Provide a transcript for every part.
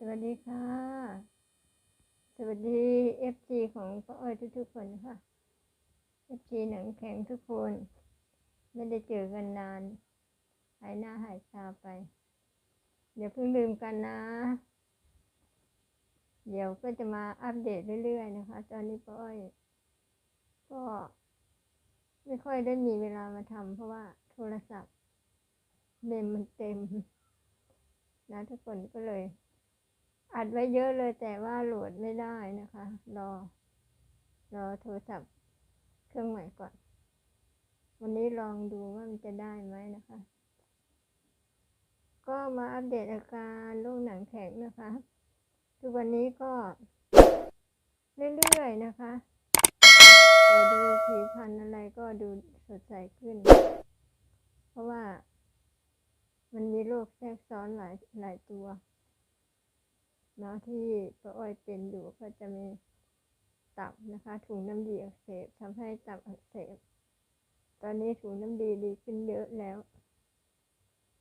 สวัสดีค่ะ สวัสดีเอฟซีของป้าอ้อยทุกๆคนค่ะเอฟซีหนังแข็งทุกคน ไม่ได้เจอกันนาน หายหน้าหายตาไป เดี๋ยวเพิ่งลืมกันนะ เดี๋ยวก็จะมาอัปเดตเรื่อยๆนะคะ ตอนนี้ป้าอ้อย ก็ไม่ค่อยได้มีเวลามาทำเพราะว่าโทรศัพท์เมมมันเต็ม นะทุกคนก็เลย อัดไว้เยอะเลยแต่ว่าโหลดไม่ได้นะคะ รอ รอโทรศัพท์เครื่องใหม่ก่อน วันนี้ลองดูว่ามันจะได้ไหมนะคะ ก็มาอัปเดตอาการโรคหนังแข็งนะคะทุกวันนี้ก็ เรื่อยๆนะคะ แต่ดูผิวพรรณอะไรก็ดูสดใสขึ้น เพราะว่ามันมีโรคแทรกซ้อนหลายหลายตัว นะที่ป้าอ้อยเป็นอยู่ก็จะมีตับนะคะถุงน้ำดีอักเสบทำให้ตับอักเสบ ตอนนี้ถุงน้ำดีดีขึ้นเยอะแล้ว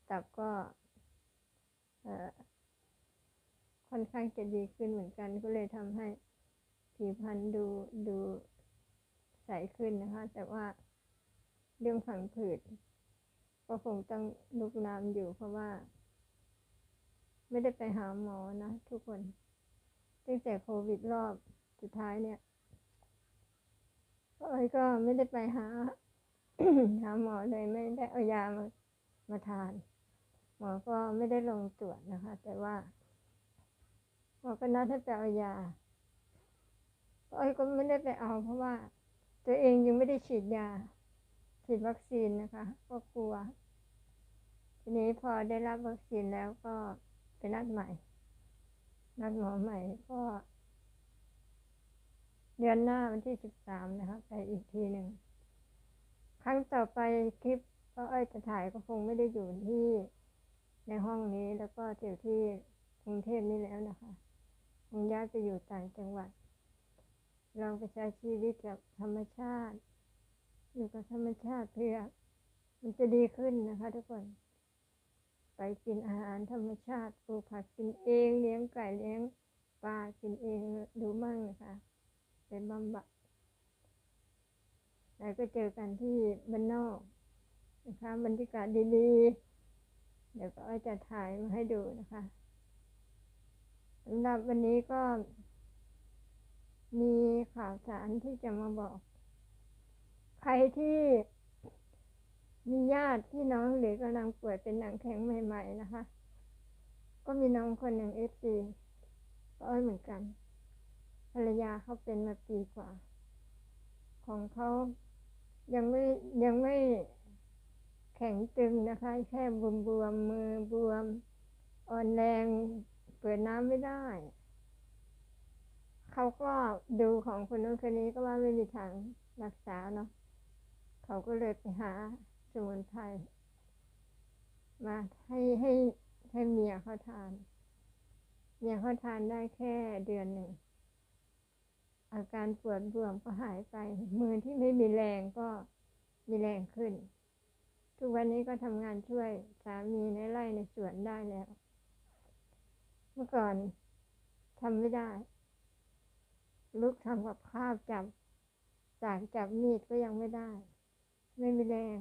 ตับก็ค่อนข้างจะดีขึ้นเหมือนกัน ก็เลยทำให้ผิวพรรณดูดูใสขึ้นนะคะ แต่ว่าเรื่องผังผืดก็คงต้องลุกลามอยู่เพราะว่า ไม่ได้ไปหาหมอนะทุกคนตั้งแต่โควิดรอบสุดท้ายเนี่ยเอ้ยก็ไม่ได้ไปหาหาหมอเลยไม่ได้เอายามามาทาน หมอก็ไม่ได้ลงตรวจนะคะ แต่ว่าหมอก็นัดให้ไปเอายาเอ้ยก็ไม่ได้ไปเอาเพราะว่า ตัวเองยังไม่ได้ฉีดยา ฉีดวัคซีนนะคะ ก็กลัว ทีนี้พอได้รับวัคซีนแล้วก็ ไปนัดใหม่ นัดหมอใหม่ก็ เดือนหน้าวันที่สิบสามนะคะไปอีกทีหนึ่ง ครั้งต่อไปคลิปก็อ้ยจะถ่ายก็คงไม่ได้อยู่ที่ในห้องนี้แล้วก็อยู่ที่กรุงเทพนี่แล้วนะคะคงย้ายไปอยู่ต่างจังหวัดลองไปใช้ชีวิตกับธรรมชาติ อยู่กับธรรมชาติเพื่อมันจะดีขึ้นนะคะทุกคน ไปกินอาหารธรรมชาติปลูกผักกินเองเลี้ยงไก่เลี้ยงปลากินเองดูมั่งนะคะเป็นบำบัดแล้วก็เจอกันที่บ้านนอกนะคะบรรยากาศดีๆ เดี๋ยวก็จะถ่ายมาให้ดูนะคะสำหรับวันนี้ก็มีข่าวสารที่จะมาบอก ใครที่ มีญาติพี่น้องหรือกำลังป่วยเป็นหนังแข็งใหม่ ๆ นะคะ ก็มีน้องคนหนึ่งเอฟซีก็อ้อยเหมือนกัน ภรรยาเขาเป็นมาปีกว่า ของเขายังไม่ยังไม่แข็งตึงนะคะ แค่บวมบวมๆมือบวม อ่อนแรงเปิดน้ำไม่ได้ เขาก็ดูของคนนู้นคนนี้ก็ว่าไม่มีทางรักษาเนาะเขาก็เลยไปหา มุนไพรมาให้ให้ให้เมียเขาทาน เมียเขาทานได้แค่เดือนหนึ่ง อาการปวดบวมก็หายไป มือที่ไม่มีแรงก็มีแรงขึ้น ทุกวันนี้ก็ทำงานช่วยสามีในไร่ในสวนได้แล้ว เมื่อก่อนทำไม่ได้ ลุกทำกับข้าวจับจากจับมีดก็ยังไม่ได้ ไม่มีแรง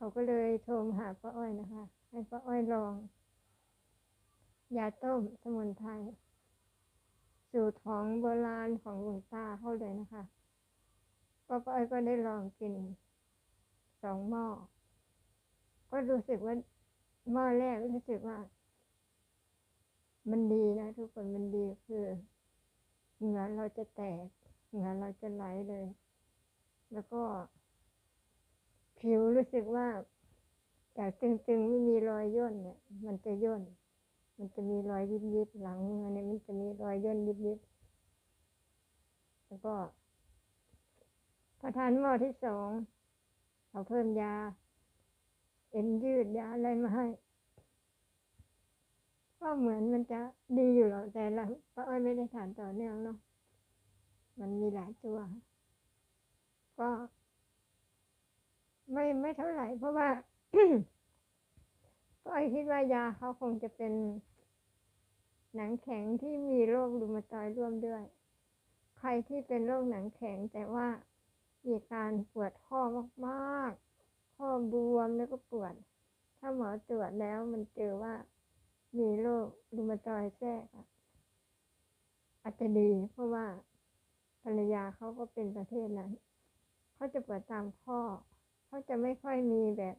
เขาก็เลยโทรมาหาป้าอ้อยนะคะ ให้ป้าอ้อยลองยาต้มสมุนไพรสูตรของโบราณของหลวงตาเขาเลยนะคะป้าอ้อยก็ได้ลองกินสองหม้อ ก็รู้สึกว่าหม้อแรกรู้สึกว่า มันดีนะ ทุกคนมันดีคือเหงื่อเราจะแตกเหงื่อเราจะไหลเลย แล้วก็ ผิวรู้สึกว่าจากตึงๆไม่มีรอยย่นเนี่ย มันจะย่น มันจะมีรอยยิบยิบๆหลังอเนี่ยมันจะมีรอยย่นยิบยิบๆแล้วก็พอทานหม้อที่สองเขาเพิ่มยา เอ็นยืดยาอะไรมาให้ ก็เหมือนมันจะดีอยู่หรอกแต่ละป้าอ้อยไม่ได้ทานต่อเนื่องเนาะมันมีหลายตัว ก็ ไม่ไม่เท่าไหร่ เพราะว่าก็ไอคิดว่ายาเขาคงจะเป็น หนังแข็งที่มีโรครูมาตอยร่วมด้วย ใครที่เป็นโรคหนังแข็งแต่ว่ามีการปวดข้อมากๆ ข้อบวมแล้วก็ปวด ถ้าหมอตรวจแล้วมันเจอว่ามีโรครูมาตอยแทรกอะอาจจะดี เพราะว่าภรรยาเขาก็เป็นประเภทนั้นเขาจะปวดตามข้อ เขาจะไม่ค่อยมีแบบ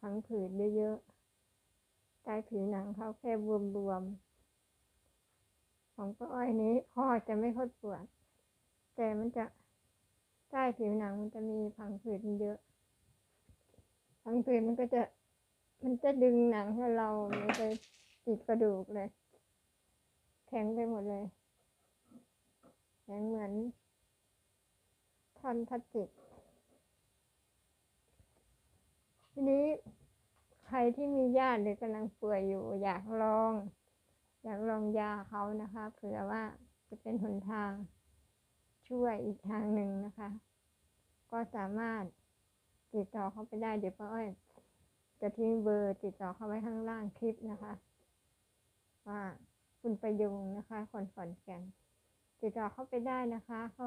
พังผืดเยอะๆใต้ผิวหนังเขาแค่บวมๆ ของป้าอ้อยนี้ข้อจะไม่ค่อยปวด แต่มันจะใต้ผิวหนังมันจะมีพังผืดเยอะพังผืดมันก็จะ มันจะดึงหนังให้เรามันจะติดกระดูกเลย แข็งไปหมดเลยแข็งเหมือนท่อนพลาสติก ที นี้ ใครที่มีญาติหรือกำลังป่วยอยู่ อยากลอง อยากลองยาเขานะคะเผื่อว่าจะเป็นหนทางช่วยอีกทางหนึ่งนะคะ ก็สามารถติดต่อเขาไปได้เดี๋ยวป้าอ้อยจะทิ้งเบอร์ติดต่อเขาไว้ข้างล่างคลิปนะคะ ว่าคุณประยุงนะคะคนขอนแก่นติดต่อเขาไปได้นะคะเขา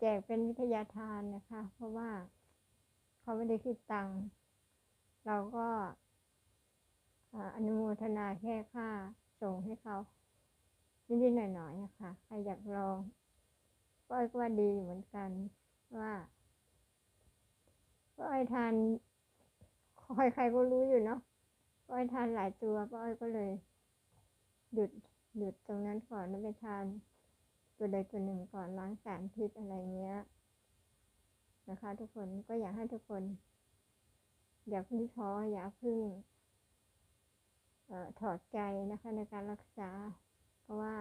แจกเป็นวิทยาทานนะคะ เพราะว่าเขาไม่ได้คิดตังค์ เราก็อนุโมทนาแค่ค่าส่งให้เขานิดๆหน่อยๆนะคะใครอยากลองก็อ้อยก็ว่าดีเหมือนกันว่าก็อ้อยทานใครๆก็รู้อยู่เนาะก็อ้อยทานหลายตัวก็อ้อยก็เลย หยุดหยุดตรงนั้นก่อนแล้วไปทาน ตัวใดตัวหนึ่งก่อนล้างสารพิษอะไรเงี้ยนะคะ ทุกคนก็อยากให้ทุกคน อย่าพึ่งท้ออย่าพึ่งถอดใจนะคะในการรักษา เพราะว่า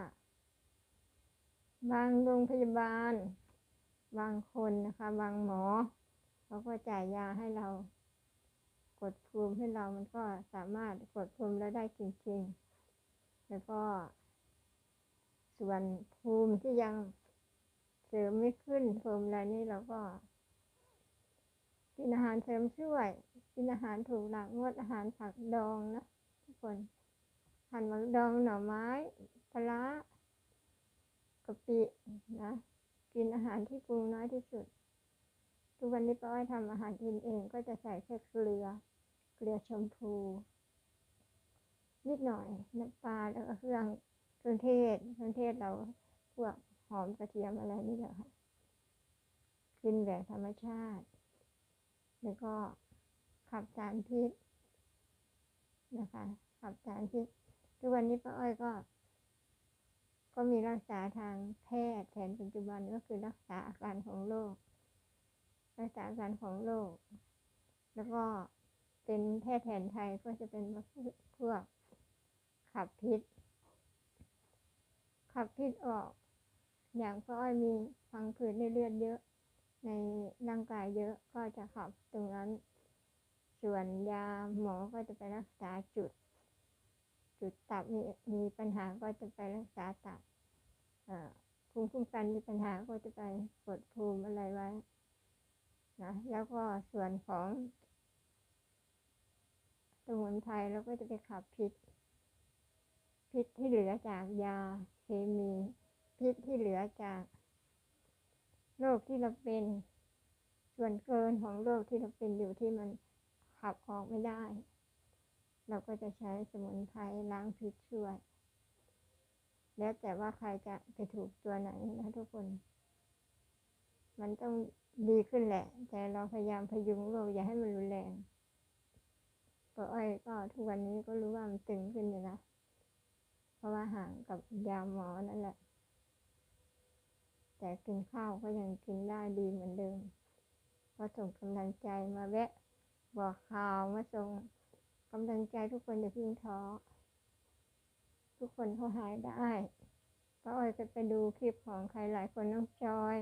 บางโรงพยาบาล บางคนนะคะ บางหมอเขาก็จ่ายยาให้เรา กดภูมิให้เรามันก็สามารถกดภูมิแล้วได้จริง ๆ แล้วก็ ส่วนภูมิที่ยังเสริมไม่ขึ้นภูมิอะไรนี่เราก็กินอาหารเสริมช่วย กินอาหารถูกหลักงดอาหารผักดองนะทุกคนหั่นผักดองหน่อไม้ปลากะปินะกินอาหารที่ปรุงน้อยที่สุด ทุกวันนี้ป้าอ้อยทำอาหารกินเองก็จะใส่แค่เกลือ เกลือชมพู นิดหน่อยน้ำปลาแล้วก็เครื่องเครื่องเทศเครื่องเทศเราพวกหอมกระเทียมอะไรนี่แหละค่ะกินแบบธรรมชาติ แล้วก็ ขับสารพิษนะคะ ขับสารพิษทุกวันนี้ป้าอ้อยก็ ก็มีรักษาทางแพทย์แผนปัจจุบันก็คือรักษาอาการของโรครักษาอาการของโรคแล้วก็เป็นแพทย์แผนไทยก็จะเป็นพวกขับพิษ ขับพิษออก อย่างป้าอ้อยมีฟังผืดในเลือดเยอะ ในร่างกายเยอะก็จะขับตรงนั้น ส่วนยาหมอก็จะไปรักษาจุด จุดตับมีมีปัญหาก็จะไปรักษาตับภูมิคุ้มกันมีปัญหาก็จะไปกดภูมิอะไรไว้นะแล้วก็ส่วนของสมุนไพรเราก็จะไปขับพิษ พิษที่เหลือจากยาเคมี พิษที่เหลือจากโรคที่เราเป็น ส่วนเกินของโรคที่เราเป็นอยู่ที่มัน ขับออกไม่ได้ เราก็จะใช้สมุนไพรล้างพิษช่วย แล้วแต่ว่าใครจะไปถูกตัวไหนนะทุกคน มันต้องดีขึ้นแหละ แต่เราพยายามพยุงโรคอย่าให้มันรุนแรงก็อ้อยก็ทุกวันนี้ก็รู้ว่ามันตึงขึ้นอยู่นะ เพราะว่าห่างกับยาหมอนั่นแหละ แต่กินข้าวก็ยังกินได้ดีเหมือนเดิม ก็ส่งกำลังใจมาแวะ บอกข่าวมาส่งกำลังใจทุกคนอย่าพึ่งท้อทุกคนเขาหายได้ป้าอ้อยจะไปดูคลิปของใครหลายคนน้องจอย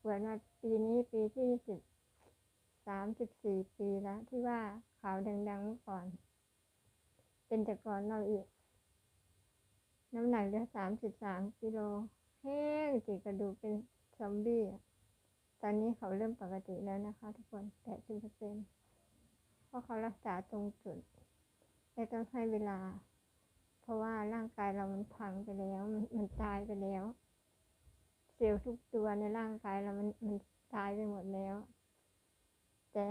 เปิดมาปีนี้ปีที่สิบสามสิบสี่ปีแล้ว ที่ว่าข่าวดังๆเมื่อก่อน เป็นแต่ก่อนเราอีก น้ำหนักเหลือสามสิบสามกิโลแห้งจีกระดูกเป็นซอมบี้ตอนนี้เขาเริ่มปกติแล้วนะคะทุกคนแปดสิบเปอร์เซ็นเพราะเขารักษาตรงจุดแต่ต้องให้เวลา เพราะว่าร่างกายเรามันพังไปแล้ว มันตายไปแล้ว เซลล์ทุกตัวในร่างกายเรามันมันตายไปหมดแล้ว แต่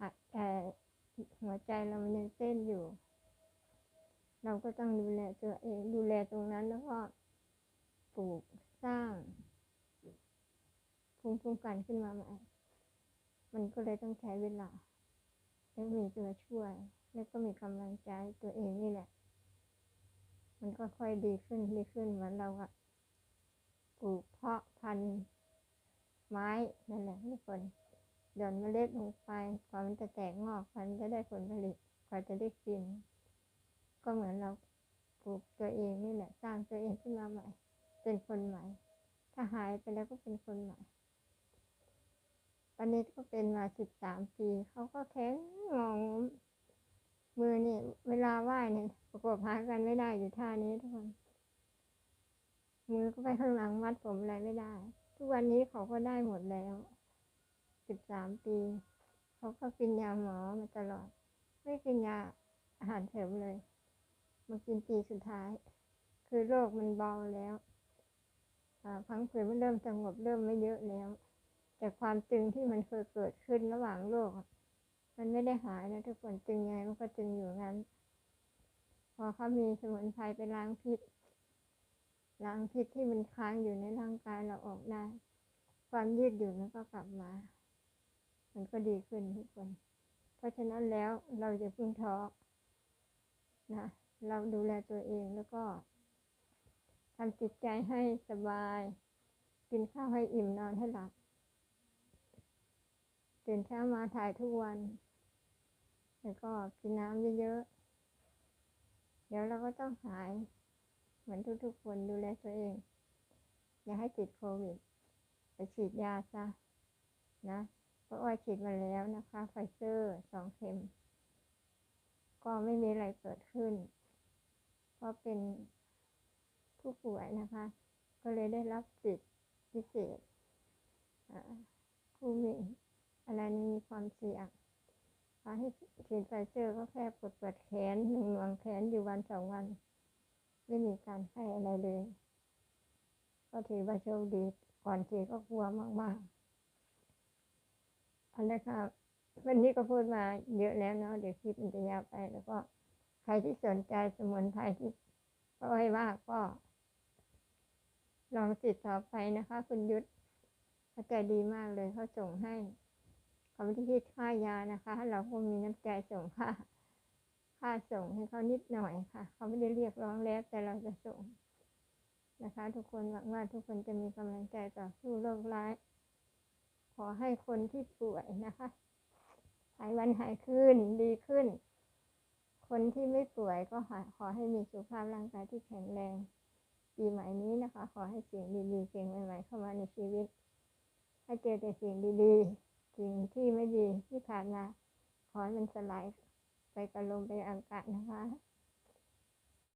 หัดแต่หัวใจเรามันยังเต้นอยู่ เราก็ต้องดูแลตัวเอง ดูแลตรงนั้นแล้วก็ปลูกสร้างภูมิคุ้มกันขึ้นมาใหม่ มันก็เลยต้องใช้เวลา แล้วมีตัวช่วย แล้วก็มีกำลังใจตัวเองนี่แหละ มันก็ค่อยดีขึ้นดีขึ้นเหมือนเราอะปลูกเพาะพันธุ์ไม้นั่นแหละทุกคนหย่อนเมล็ดลงไปกว่ามันจะแตกงอกกว่ามันจะได้ผลผลิตกว่าจะได้กิน ก็เหมือนเราปลูกตัวเองนี่แหละสร้างตัวเองขึ้นมาใหม่ เป็นคนใหม่ ถ้าหายไปแล้วก็เป็นคนใหม่ ปนิดก็เป็นมาสิบสามปี เขาก็แข็งงองมือนี่เวลาไหว้เนี่ยประกบหากันไม่ได้อยู่ท่านี้ทุกคนมือก็ไปข้างหลังมัดผมอะไรไม่ได้ ทุกวันนี้เขาก็ได้หมดแล้วสิบสามปี เขาก็กินยาหมอมาตลอด ไม่กินยาอาหารเสริมเลยมากินปีสุดท้าย คือโรคมันเบาแล้วอ่าพังผืดมันเริ่มสงบเริ่มไม่เยอะแล้ว แต่ความตึงที่มันเคยเกิดขึ้นระหว่างโรคอะมันไม่ได้หายนะทุกคนตึงยังไงมันก็ตึงอยู่งั้น พอเขามีสมุนไพรไปล้างพิษล้างพิษที่มันค้างอยู่ในร่างกายเราออกได้ ความยืดหยุ่นมันก็กลับมา มันก็ดีขึ้นทุกคน เพราะฉะนั้นแล้วเราจะพึ่งท้อนะ เราดูแลตัวเองแล้วก็ทำจิตใจให้สบาย กินข้าวให้อิ่มนอนให้หลับ ตื่นเช้ามาถ่ายทุกวัน แล้วก็กินน้ำเยอะๆ เดี๋ยวเราก็ต้องหาย เหมือนทุกๆคนดูแลตัวเอง อย่าให้ติดโควิด ไปฉีดยาซะนะเพราะว่าฉีดมาแล้วนะคะไฟเซอร์สองเข็ม ก็ไม่มีอะไรเกิดขึ้น เพราะเป็นผู้ป่วยนะคะ ก็เลยได้รับสิทธิพิเศษผู้มี อะไรนี้มีความเสี่ยงพอให้ฉีดไฟเซอร์ก็แค่ปวดปวดแขนหนึ่งหน่วงแขนอยู่วันสองวัน ไม่มีการไข้อะไรเลย ก็ถือว่าโชคดีก่อนฉีดก็กลัวมากๆอันนี้ค่ะวันนี้ก็พูดมาเยอะแล้วเนาะเดี๋ยวคลิปมันจะยาวไปแล้วก็ใครที่สนใจสมุนไพรที่ก็ให้ว่าก็ลองติดต่อไปนะคะ คุณยุทธเขาใจดีมากเลยเขาส่งให้ เขาไม่ได้คิดค่ายานะคะ เราก็มีน้ำใจส่งค่าค่าส่งให้เขานิดหน่อยค่ะ เขาไม่ได้เรียกร้องแล้วแต่เราจะส่งนะคะ ทุกคนหวังว่าทุกคนจะมีกำลังใจต่อสู้โรคร้าย ขอให้คนที่ป่วยนะคะหายวันหายคืนดีขึ้น คนที่ไม่ป่วยก็ขอให้มีสุขภาพร่างกายที่แข็งแรงปีใหม่นี้นะคะ ขอให้สิ่งดีๆสิ่งใหม่ๆเข้ามาในชีวิต ให้เจอแต่สิ่งดีๆ สิ่งที่ไม่ดีที่ผ่านมาขอให้มันสลายไปกับลมไปอากาศนะคะ